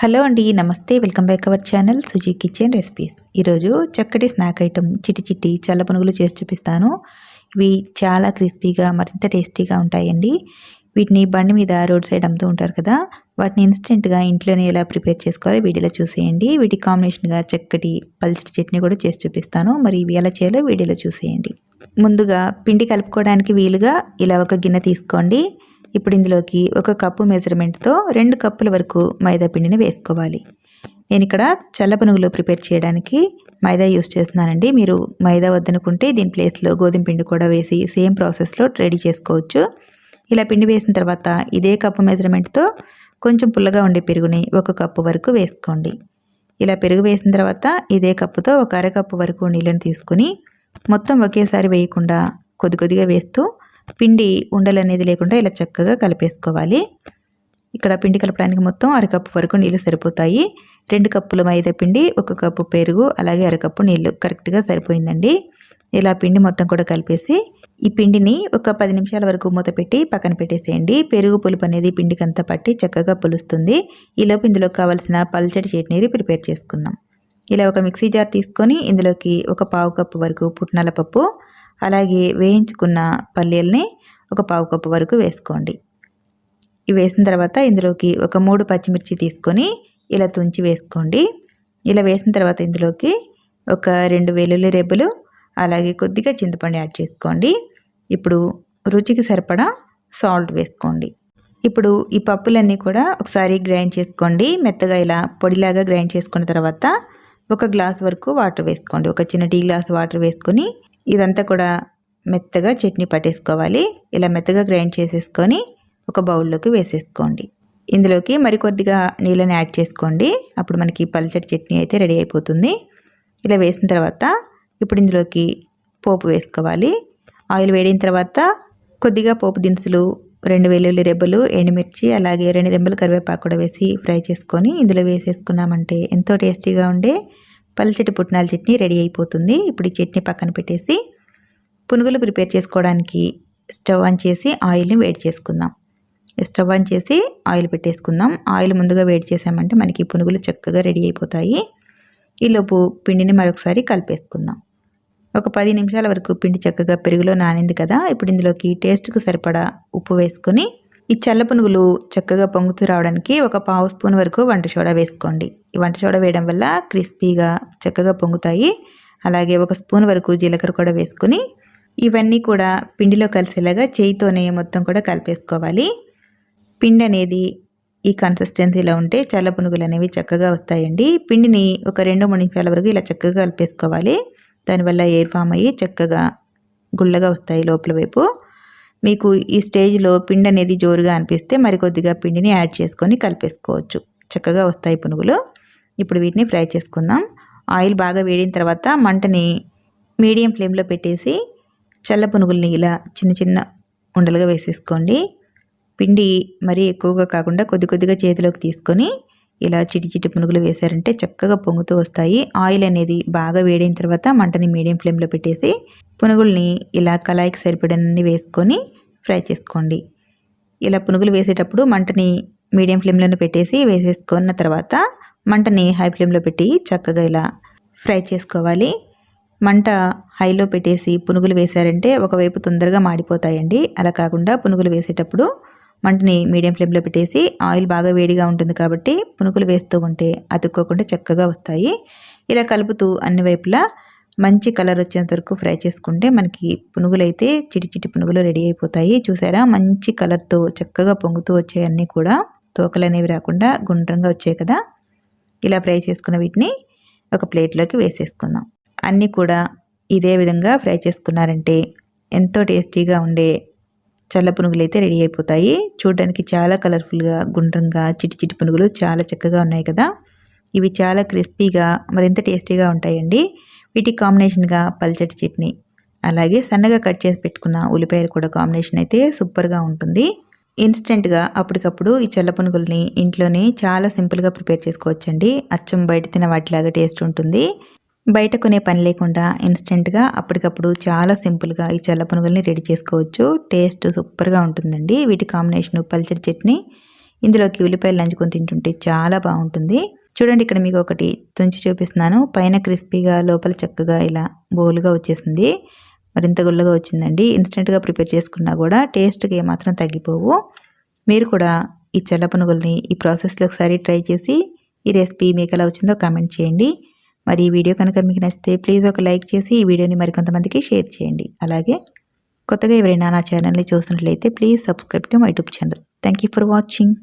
Hello అండి నమస్తే. Welcome back our channel Suji kitchen recipes. ఈరోజు చక్కటి స్నాక్ ఐటమ్ చిటి చిట్టి చల్ల పునుగులు చేసి చూపిస్తాను. ఇవి చాలా క్రిస్పీగా మరింత టేస్టీగా ఉంటాయండి. వీటిని బండి మీద రోడ్ సైడ్ అమ్ముతూ ఉంటారు కదా వాటిని ఇన్స్టెంట్గా ఇంట్లోనే ఎలా ప్రిపేర్ చేసుకోవాలి వీడియోలో చూసేయండి. వీటి కాంబినేషన్గా చక్కటి పల్చటి చట్నీ కూడా చేసి చూపిస్తాను. మరి ఇవి ఎలా చేయాలో వీడియోలో చూసేయండి. ముందుగా పిండి కలుపుకోవడానికి వీలుగా ఇలా ఒక గిన్నె తీసుకోండి. ఇప్పుడు ఇందులోకి ఒక కప్పు మెజర్మెంట్తో రెండు కప్పుల వరకు మైదా పిండిని వేసుకోవాలి. నేను ఇక్కడ చల్లపనుగులు ప్రిపేర్ చేయడానికి మైదా యూస్ చేస్తున్నానండి. మీరు మైదా వద్దనుకుంటే దీని ప్లేస్లో గోధుమ పిండి కూడా వేసి సేమ్ ప్రాసెస్లో రెడీ చేసుకోవచ్చు. ఇలా పిండి వేసిన తర్వాత ఇదే కప్పు మెజర్మెంట్తో కొంచెం పుల్లగా ఉండే పెరుగుని ఒక కప్పు వరకు వేసుకోండి. ఇలా పెరుగు వేసిన తర్వాత ఇదే కప్పుతో ఒక అరకప్పు వరకు నీళ్ళని తీసుకుని మొత్తం ఒకేసారి వేయకుండా కొద్ది కొద్దిగా వేస్తూ పిండి ఉండలు అనేది లేకుండా ఇలా చక్కగా కలిపేసుకోవాలి. ఇక్కడ పిండి కలపడానికి మొత్తం అరకప్పు వరకు నీళ్ళు సరిపోతాయి. రెండు కప్పుల మైదా పిండి ఒక కప్పు పెరుగు అలాగే అరకప్పు నీళ్ళు కరెక్ట్గా సరిపోయిందండి. ఇలా పిండి మొత్తం కూడా కలిపేసి ఈ పిండిని ఒక పది నిమిషాల వరకు మూత పెట్టి పక్కన పెట్టేసేయండి. పెరుగు పులుపు అనేది పిండికి అంతా పట్టి చక్కగా పులుస్తుంది. ఈలోపు ఇందులో కావలసిన పల్చడి చట్నీని ప్రిపేర్ చేసుకుందాం. ఇలా ఒక మిక్సీ జార్ తీసుకొని ఇందులోకి ఒక పావు కప్పు వరకు పుట్నాల పప్పు అలాగే వేయించుకున్న పల్లీలని ఒక పావు కప్పు వరకు వేసుకోండి. ఇవి వేసిన తర్వాత ఇందులోకి ఒక మూడు పచ్చిమిర్చి తీసుకొని ఇలా తుంచి వేసుకోండి. ఇలా వేసిన తర్వాత ఇందులోకి ఒక రెండు వెల్లుల్లి రెబ్బలు అలాగే కొద్దిగా చింతపండు యాడ్ చేసుకోండి. ఇప్పుడు రుచికి సరిపడా సాల్ట్ వేసుకోండి. ఇప్పుడు ఈ పప్పులన్నీ కూడా ఒకసారి గ్రైండ్ చేసుకోండి. మెత్తగా ఇలా పొడిలాగా గ్రైండ్ చేసుకున్న తర్వాత ఒక గ్లాస్ వరకు వాటర్ వేసుకోండి. ఒక చిన్న టీ గ్లాస్ వాటర్ వేసుకొని ఇదంతా కూడా మెత్తగా చట్నీ పట్టేసుకోవాలి. ఇలా మెత్తగా గ్రైండ్ చేసేసుకొని ఒక బౌల్లోకి వేసేసుకోండి. ఇందులోకి మరికొద్దిగా నీళ్ళని యాడ్ చేసుకోండి. అప్పుడు మనకి పల్చటి చట్నీ అయితే రెడీ అయిపోతుంది. ఇలా వేసిన తర్వాత ఇప్పుడు ఇందులోకి పోపు వేసుకోవాలి. ఆయిల్ వేడిన తర్వాత కొద్దిగా పోపు దినుసులు రెండు వెల్లుల్లి రెబ్బలు ఎండుమిర్చి అలాగే రెండు రెబ్బలు కరివేపాకు కూడా వేసి ఫ్రై చేసుకొని ఇందులో వేసేసుకున్నామంటే ఎంతో టేస్టీగా ఉండే పల్చటి పుట్నాల చట్నీ రెడీ అయిపోతుంది. ఇప్పుడు ఈ చట్నీ పక్కన పెట్టేసి పునుగులు ప్రిపేర్ చేసుకోవడానికి స్టవ్ ఆన్ చేసి ఆయిల్ని వేడి చేసుకుందాం. స్టవ్ ఆన్ చేసి ఆయిల్ పెట్టేసుకుందాం. ఆయిల్ ముందుగా వేడి చేసామంటే మనకి పునుగులు చక్కగా రెడీ అయిపోతాయి. ఈలోపు పిండిని మరొకసారి కలిపేసుకుందాం. ఒక పది నిమిషాల వరకు పిండి చక్కగా పెరుగులో నానింది కదా ఇప్పుడు ఇందులోకి టేస్ట్కి సరిపడా ఉప్పు వేసుకొని ఈ చల్ల పునుగులు చక్కగా పొంగుతూ రావడానికి ఒక పావు స్పూన్ వరకు వంట సోడా వేసుకోండి. ఈ వంట సోడా వేయడం వల్ల క్రిస్పీగా చక్కగా పొంగుతాయి. అలాగే ఒక స్పూన్ వరకు జీలకర్ర కూడా వేసుకొని ఇవన్నీ కూడా పిండిలో కలిసేలాగా చేయితోనే మొత్తం కూడా కలిపేసుకోవాలి. పిండి అనేది ఈ కన్సిస్టెన్సీలో ఉంటే చల్ల పునుగులు అనేవి చక్కగా వస్తాయండి. పిండిని ఒక రెండు మూడు నిమిషాల వరకు ఇలా చక్కగా కలిపేసుకోవాలి. దానివల్ల ఎయిర్ ఫామ్ అయ్యి చక్కగా గుళ్ళగా వస్తాయి లోపల వైపు. మీకు ఈ స్టేజ్లో పిండి అనేది జోరుగా అనిపిస్తే మరికొద్దిగా పిండిని యాడ్ చేసుకొని కలిపేసుకోవచ్చు. చక్కగా వస్తాయి పునుగులు. ఇప్పుడు వీటిని ఫ్రై చేసుకుందాం. ఆయిల్ బాగా వేడిన తర్వాత మంటని మీడియం ఫ్లేమ్లో పెట్టేసి చల్ల పునుగుల్ని ఇలా చిన్న చిన్న ఉండలుగా వేసేసుకోండి. పిండి మరీ ఎక్కువగా కాకుండా కొద్ది కొద్దిగా చేతిలోకి తీసుకొని ఇలా చిటి చిటి పునుగులు వేశారంటే చక్కగా పొంగుతూ వస్తాయి. ఆయిల్ అనేది బాగా వేడిన తర్వాత మంటని మీడియం ఫ్లేమ్లో పెట్టేసి పునుగుల్ని ఇలా కళాయికి సరిపడనన్ని వేసుకొని ఫ్రై చేసుకోండి. ఇలా పునుగులు వేసేటప్పుడు మంటని మీడియం ఫ్లేమ్లోనే పెట్టేసి వేసేసుకున్న తర్వాత మంటని హై ఫ్లేమ్లో పెట్టి చక్కగా ఇలా ఫ్రై చేసుకోవాలి. మంట హైలో పెట్టేసి పునుగులు వేశారంటే ఒకవైపు తొందరగా మాడిపోతాయండి. అలా కాకుండా పునుగులు వేసేటప్పుడు మంటని మీడియం ఫ్లేమ్లో పెట్టేసి ఆయిల్ బాగా వేడిగా ఉంటుంది కాబట్టి పునుగులు వేస్తూ ఉంటే అతుక్కోకుండా చక్కగా వస్తాయి. ఇలా కలుపుతూ అన్ని వైపులా మంచి కలర్ వచ్చేంత వరకు ఫ్రై చేసుకుంటే మనకి పునుగులు అయితే చిటి చిటి పునుగులు రెడీ అయిపోతాయి. చూసారా? మంచి కలర్తో చక్కగా పొంగుతూ వచ్చేయన్నీ కూడా తోకలు అనేవి రాకుండా గుండ్రంగా వచ్చాయి కదా? ఇలా ఫ్రై చేసుకున్న వీటిని ఒక ప్లేట్లోకి వేసేసుకుందాం. అన్నీ కూడా ఇదే విధంగా ఫ్రై చేసుకున్నారంటే ఎంతో టేస్టీగా ఉండే చల్ల పునుగులు అయితే రెడీ అయిపోతాయి. చూడడానికి చాలా కలర్ఫుల్గా గుండ్రంగా చిటి చిటి పునుగులు చాలా చక్కగా ఉన్నాయి కదా. ఇవి చాలా క్రిస్పీగా మరింత టేస్టీగా ఉంటాయండి. వీటి కాంబినేషన్గా పల్చటి చట్నీ అలాగే సన్నగా కట్ చేసి పెట్టుకున్న ఉల్లిపాయలు కూడా కాంబినేషన్ అయితే సూపర్గా ఉంటుంది. ఇన్స్టెంట్గా అప్పటికప్పుడు ఈ చల్ల పునుగుల్ని ఇంట్లోనే చాలా సింపుల్గా ప్రిపేర్ చేసుకోవచ్చండి. అచ్చం బయట తిన వాటిలాగా టేస్ట్ ఉంటుంది. బయట కొనే పని లేకుండా ఇన్స్టెంట్గా అప్పటికప్పుడు చాలా సింపుల్గా ఈ చల్ల పునుగుల్ని రెడీ చేసుకోవచ్చు. టేస్ట్ సూపర్గా ఉంటుందండి. వీటి కాంబినేషన్ పల్చడి చట్నీ ఇందులోకి ఉల్లిపాయలు నంచుకొని తింటుంటే చాలా బాగుంటుంది. చూడండి ఇక్కడ మీకు ఒకటి తుంచి చూపిస్తున్నాను. పైన క్రిస్పీగా లోపల చక్కగా ఇలా బోల్గా వచ్చేసింది. మరింత గుల్లగా వచ్చిందండి. ఇన్స్టెంట్గా ప్రిపేర్ చేసుకున్నా కూడా టేస్ట్కి ఏమాత్రం తగ్గిపోవు. మీరు కూడా ఈ చల్ల పునుగుల్ని ఈ ప్రాసెస్లో ఒకసారి ట్రై చేసి ఈ రెసిపీ మీకు ఎలా వచ్చిందో కామెంట్ చేయండి. మరి ఈ వీడియో కనుక మీకు నచ్చితే ప్లీజ్ ఒక లైక్ చేసి ఈ వీడియోని మరికొంతమందికి షేర్ చేయండి. అలాగే కొత్తగా ఎవరైనా నా ఛానల్ని చూసినట్లయితే please subscribe to my YouTube channel thank you for watching